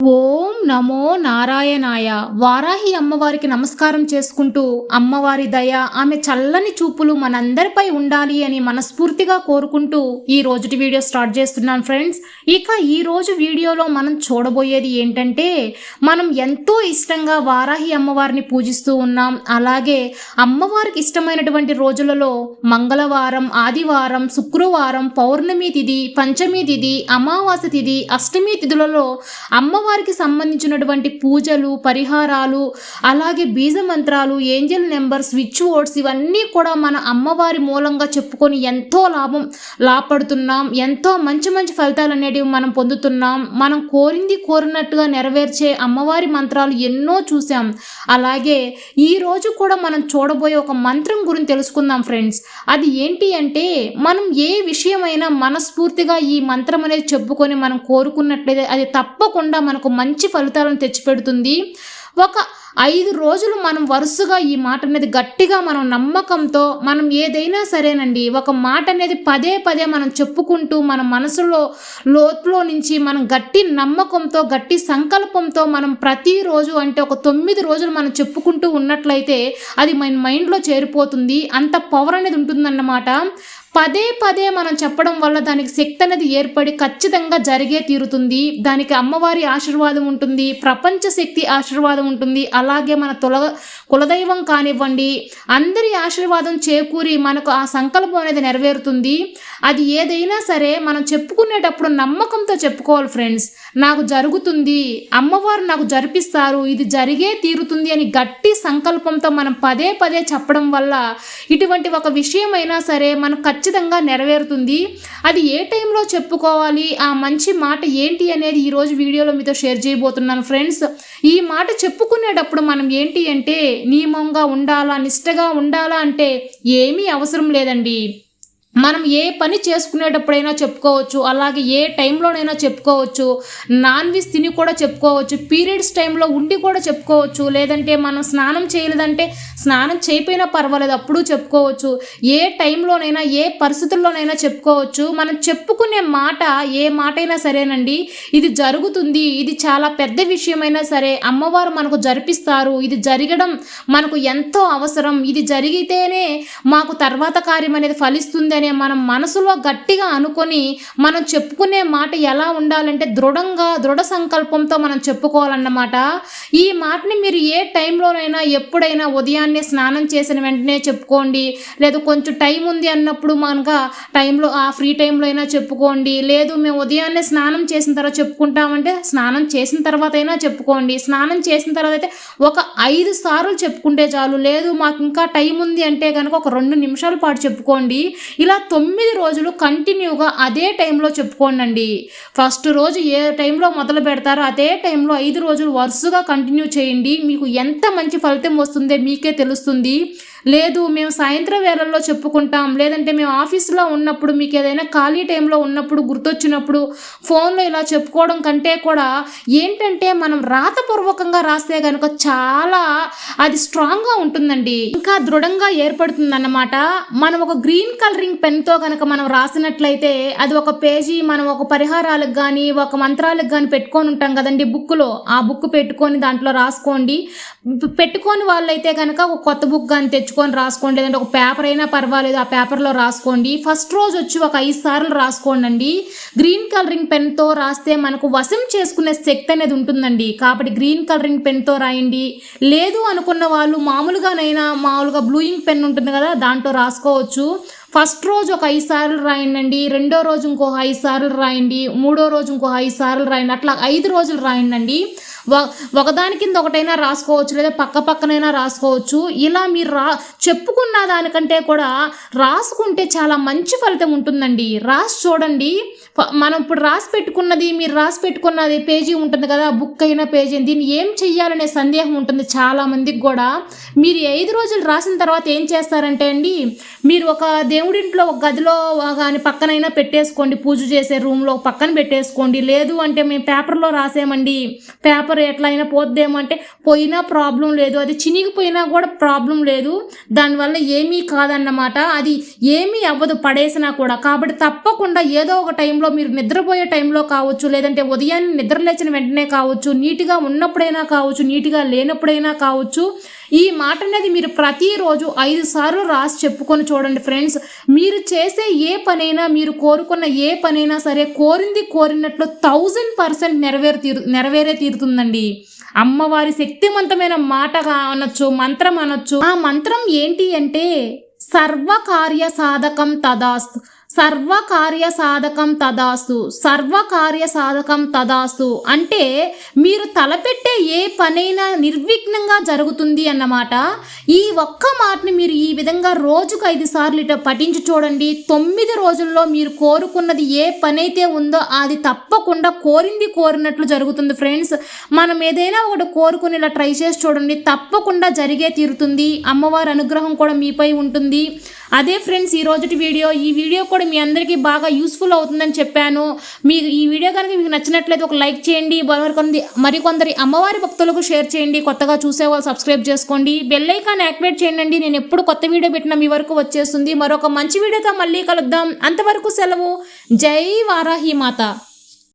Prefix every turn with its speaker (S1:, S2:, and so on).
S1: Mua. నమో నారాయణాయ. వారాహి అమ్మవారికి నమస్కారం చేసుకుంటూ అమ్మవారి దయ ఆమె చల్లని చూపులు మనందరిపై ఉండాలి అని మనస్ఫూర్తిగా కోరుకుంటూ ఈ రోజుటి వీడియో స్టార్ట్ చేస్తున్నాను ఫ్రెండ్స్. ఇక ఈ రోజు వీడియోలో మనం చూడబోయేది ఏంటంటే మనం ఎంతో ఇష్టంగా వారాహి అమ్మవారిని పూజిస్తూ ఉన్నాం. అలాగే అమ్మవారికి ఇష్టమైనటువంటి రోజులలో మంగళవారం ఆదివారం శుక్రవారం పౌర్ణమి తిథి పంచమి తిథి అమావాస్య తిథి అష్టమి తిథులలో అమ్మవారికి సంబంధించి సంబంధించినటువంటి పూజలు పరిహారాలు అలాగే బీజ మంత్రాలు ఏంజల్ నెంబర్ స్విచ్ బోర్డ్స్ ఇవన్నీ కూడా మన అమ్మవారి మూలంగా చెప్పుకొని ఎంతో లాభం లాభపడుతున్నాం. ఎంతో మంచి మంచి ఫలితాలు అనేటివి మనం పొందుతున్నాం. మనం కోరింది కోరినట్టుగా నెరవేర్చే అమ్మవారి మంత్రాలు ఎన్నో చూసాం అలాగే ఈరోజు కూడా మనం చూడబోయే ఒక మంత్రం గురించి తెలుసుకుందాం ఫ్రెండ్స్. అది ఏంటి అంటే మనం ఏ విషయమైనా మనస్ఫూర్తిగా ఈ మంత్రం అనేది చెప్పుకొని మనం కోరుకున్నట్లయితే అది తప్పకుండా మనకు మంచి ఫలితాలను తెచ్చిపెడుతుంది. ఒక ఐదు రోజులు మనం వరుసగా ఈ మాట అనేది గట్టిగా మనం నమ్మకంతో మనం ఏదైనా సరేనండి. ఒక మాట అనేది పదే పదే మనం చెప్పుకుంటూ మన మనసులో లోతులో నుంచి మనం గట్టి నమ్మకంతో గట్టి సంకల్పంతో మనం ప్రతిరోజు అంటే ఒక తొమ్మిది రోజులు మనం చెప్పుకుంటూ ఉన్నట్లయితే అది మన మైండ్లో చేరిపోతుంది. అంత పవర్ అనేది ఉంటుందన్నమాట. పదే పదే మనం చెప్పడం వల్ల దానికి శక్తి అనేది ఏర్పడి ఖచ్చితంగా జరిగే తీరుతుంది. దానికి అమ్మవారి ఆశీర్వాదం ఉంటుంది. ప్రపంచ శక్తి ఆశీర్వాదం ఉంటుంది. అలాగే మన తొల కులదైవం కానివ్వండి అందరి ఆశీర్వాదం చేకూరి మనకు ఆ సంకల్పం అనేది నెరవేరుతుంది. అది ఏదైనా సరే మనం చెప్పుకునేటప్పుడు నమ్మకంతో చెప్పుకోవాలి ఫ్రెండ్స్. నాకు జరుగుతుంది అమ్మవారు నాకు జరిపిస్తారు ఇది జరిగే తీరుతుంది అని గట్టి సంకల్పంతో మనం పదే పదే చెప్పడం వల్ల ఇటువంటి ఒక విషయమైనా సరే మనం ఖచ్చితంగా నెరవేరుతుంది. అది ఏ టైంలో చెప్పుకోవాలి ఆ మంచి మాట ఏంటి అనేది ఈరోజు వీడియోలో మీతో షేర్ చేయబోతున్నాను ఫ్రెండ్స్. ఈ మాట చెప్పుకునేటప్పుడు మనం ఏంటి అంటే నియమంగా ఉండాలా నిష్టగా ఉండాలా అంటే ఏమీ అవసరం లేదండి. మనం ఏ పని చేసుకునేటప్పుడైనా చెప్పుకోవచ్చు అలాగే ఏ టైంలోనైనా చెప్పుకోవచ్చు నాన్ వెజ్ తిని కూడా చెప్పుకోవచ్చు పీరియడ్స్ టైంలో ఉండి కూడా చెప్పుకోవచ్చు లేదంటే మనం స్నానం చేయలేదంటే స్నానం చేయకపోయినా పర్వాలేదు అప్పుడు చెప్పుకోవచ్చు ఏ టైంలోనైనా ఏ పరిస్థితుల్లోనైనా చెప్పుకోవచ్చు. మనం చెప్పుకునే మాట ఏ మాట అయినా సరేనండి ఇది జరుగుతుంది ఇది చాలా పెద్ద విషయమైనా సరే అమ్మవారు మనకు జరిపిస్తారు ఇది జరగడం మనకు ఎంతో అవసరం ఇది జరిగితేనే మాకు తర్వాత కార్యం అనేది ఫలిస్తుంది అనే మనం మనసులో గట్టిగా అనుకొని మనం చెప్పుకునే మాట ఎలా ఉండాలంటే దృఢంగా దృఢ సంకల్పంతో మనం చెప్పుకోవాలన్నమాట. ఈ మాటని మీరు ఏ టైంలోనైనా ఎప్పుడైనా ఉదయాన్నే స్నానం చేసిన వెంటనే చెప్పుకోండి. లేదా కొంచెం టైం ఉంది అన్నప్పుడు మనక టైంలో ఆ ఫ్రీ టైంలో అయినా చెప్పుకోండి. లేదు మేము ఉదయాన్నే స్నానం చేసిన తర్వాత చెప్పుకుంటామంటే స్నానం చేసిన తర్వాత అయినా చెప్పుకోండి. స్నానం చేసిన తర్వాత అయితే ఒక ఐదు సార్లు చెప్పుకుంటే చాలు. లేదు మాకు ఇంకా టైం ఉంది అంటే కనుక ఒక రెండు నిమిషాల పాటు చెప్పుకోండి. ఇలా తొమ్మిది రోజులు కంటిన్యూగా అదే టైంలో చెప్పుకోనండి. ఫస్ట్ రోజు ఏ టైంలో మొదలు పెడతారో అదే టైంలో ఐదు రోజులు వరుసగా కంటిన్యూ చేయండి. మీకు ఎంత మంచి ఫలితం వస్తుందో మీకే తెలుస్తుంది. లేదు మేము సాయంత్రం వేళల్లో చెప్పుకుంటాం. లేదంటే మేము ఆఫీస్లో ఉన్నప్పుడు మీకు ఏదైనా ఖాళీ టైంలో ఉన్నప్పుడు గుర్తొచ్చినప్పుడు ఫోన్లో ఇలా చెప్పుకోవడం కంటే కూడా ఏంటంటే మనం రాతపూర్వకంగా రాస్తే కనుక చాలా అది స్ట్రాంగ్గా ఉంటుందండి. ఇంకా దృఢంగా ఏర్పడుతుందన్నమాట. మనం ఒక గ్రీన్ కలరింగ్ పెన్తో కనుక మనం రాసినట్లయితే అది ఒక పేజీ మనం ఒక పరిహారాలకు కానీ ఒక మంత్రాలకు కానీ పెట్టుకొని ఉంటాం కదండి బుక్లో ఆ బుక్ పెట్టుకొని దాంట్లో రాసుకోండి. పెట్టుకొని వాళ్ళైతే కనుక ఒక కొత్త బుక్ కానీ తెచ్చుకొని రాసుకోండి. లేదంటే ఒక పేపర్ అయినా పర్వాలేదు ఆ పేపర్లో రాసుకోండి. ఫస్ట్ రోజు వచ్చి ఒక ఐదు సార్లు రాసుకోండి గ్రీన్ కలరింగ్ పెన్తో రాస్తే మనకు వశం చేసుకునే శక్తి అనేది ఉంటుందండి. కాబట్టి గ్రీన్ కలరింగ్ పెన్తో రాయండి. లేదు అనుకున్న వాళ్ళు మామూలుగానైనా మామూలుగా బ్లూయింగ్ పెన్ ఉంటుంది కదా దాంట్లో రాసుకోవచ్చు. ఫస్ట్ రోజు ఒక ఐదు సార్లు రాయండి రెండో రోజు ఇంకో ఐదు సార్లు రాయండి. మూడో రోజు ఇంకో ఐదు సార్లు రాయండి. అట్లా ఐదు రోజులు రాయండి ఒకదాని కింద ఒకటైనా రాసుకోవచ్చు లేదా పక్క పక్కనైనా రాసుకోవచ్చు. ఇలా మీరు రా చెప్పుకున్న దానికంటే కూడా రాసుకుంటే చాలా మంచి ఫలితం ఉంటుందండి. రాసి చూడండి. మనం ఇప్పుడు రాసి పెట్టుకున్నది మీరు రాసి పెట్టుకున్నది పేజీ ఉంటుంది కదా బుక్ అయిన పేజీ. దీన్ని ఏం చెయ్యాలనే సందేహం ఉంటుంది చాలా మందికి కూడా. మీరు ఐదు రోజులు రాసిన తర్వాత ఏం చేస్తారంటే అండి మీరు ఒక దేవుడింట్లో ఒక గదిలో కానీ పక్కనైనా పెట్టేసుకోండి. పూజ చేసే రూమ్లో పక్కన పెట్టేసుకోండి. లేదు అంటే మేము పేపర్లో రాసామండి పేపర్ పేపర్ ఎట్లా అయినా పోద్దేమో అంటే పోయినా ప్రాబ్లం లేదు. అది చినిగిపోయినా కూడా ప్రాబ్లం లేదు. దానివల్ల ఏమీ కాదన్నమాట. అది ఏమీ అవ్వదు పడేసినా కూడా. కాబట్టి తప్పకుండా ఏదో ఒక టైంలో మీరు నిద్రపోయే టైంలో కావచ్చు లేదంటే ఉదయాన్నే నిద్ర లేచిన వెంటనే కావచ్చు నీట్గా ఉన్నప్పుడైనా కావచ్చు నీట్గా లేనప్పుడైనా కావచ్చు ఈ మాట అనేది మీరు ప్రతిరోజు ఐదు సార్లు రాసి చెప్పుకొని చూడండి ఫ్రెండ్స్. మీరు చేసే ఏ పనైనా మీరు కోరుకున్న ఏ పనైనా సరే కోరింది కోరినట్లు థౌజండ్ పర్సెంట్ నెరవేరు తీరు నెరవేరే తీరుతుందండి అమ్మవారి శక్తివంతమైన మాటగా అనొచ్చు మంత్రం అనొచ్చు. ఆ మంత్రం ఏంటి అంటే సర్వకార్య సాధకం తదాస్తు. సర్వకార్య సాధకం తదాస్తు సర్వకార్య సాధకం తదాస్తు అంటే మీరు తలపెట్టే ఏ పనైనా నిర్విఘ్నంగా జరుగుతుంది అన్నమాట. ఈ ఒక్క మాటని మీరు ఈ విధంగా రోజుకు ఐదు సార్లు ఇట పఠించి చూడండి. తొమ్మిది రోజుల్లో మీరు కోరుకున్నది ఏ పనైతే ఉందో అది తప్పకుండా కోరింది కోరినట్లు జరుగుతుంది ఫ్రెండ్స్. మనం ఏదైనా ఒకటి కోరుకుని ఇలా ట్రై చేసి చూడండి. తప్పకుండా జరిగే తీరుతుంది. అమ్మవారి అనుగ్రహం కూడా మీపై ఉంటుంది. అదే ఫ్రెండ్స్ ఈ రోజుటి వీడియో ఈ వీడియో కూడా కూడా మీ అందరికీ బాగా యూస్ఫుల్ అవుతుందని చెప్పాను. మీకు ఈ వీడియో కనుక మీకు నచ్చినట్లయితే ఒక లైక్ చేయండి. మరికొంది మరికొందరి అమ్మవారి భక్తులకు షేర్ చేయండి. కొత్తగా చూసే వాళ్ళు సబ్స్క్రైబ్ చేసుకోండి. బెల్ ఐకాన్ యాక్టివేట్ చేయండి నేను ఎప్పుడు కొత్త వీడియో పెట్టినా మీ వరకు వచ్చేస్తుంది. మరొక మంచి వీడియోతో మళ్ళీ కలుద్దాం. అంతవరకు సెలవు. జై వారాహి మాత.